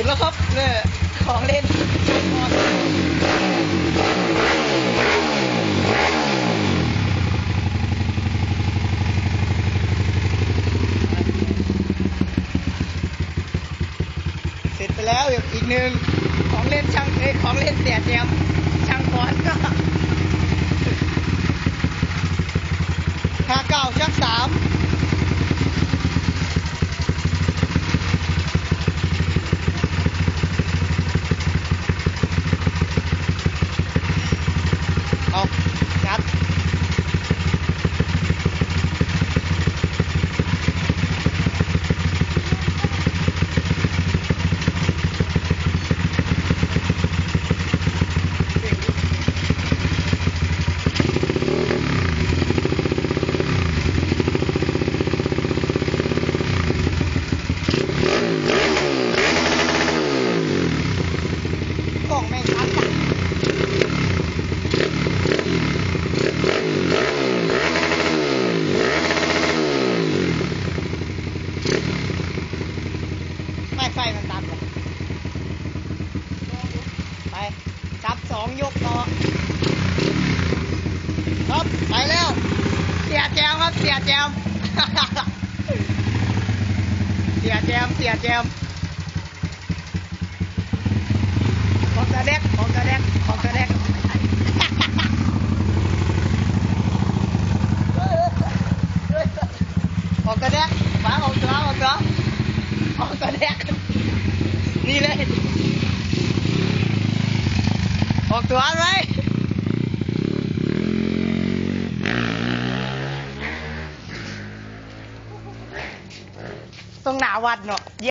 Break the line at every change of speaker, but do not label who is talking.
ร็จแล้วครับเนี่ยของเล่นเสร็จไปแล้วอีกหนึ่งของเล่นช่างเอ้ของเล่นเสียเจียมช่างฟอนก็ห้าเก้าชักสามเอางัด กล่องแม่งชัดจัง ไม่ไฟมันตัดเลยไปจับสองยกต่อครับไปแล้ว เสียแจมครับเสียแจมเสียแจมเสียแจมของกระเด็กของกระเด็กของกระเด็กของกระเด็กฟ้าของตัวของตัว อองกระเด็กนี่เลย ออกตัวไหมต้องหนาวัดเนาะ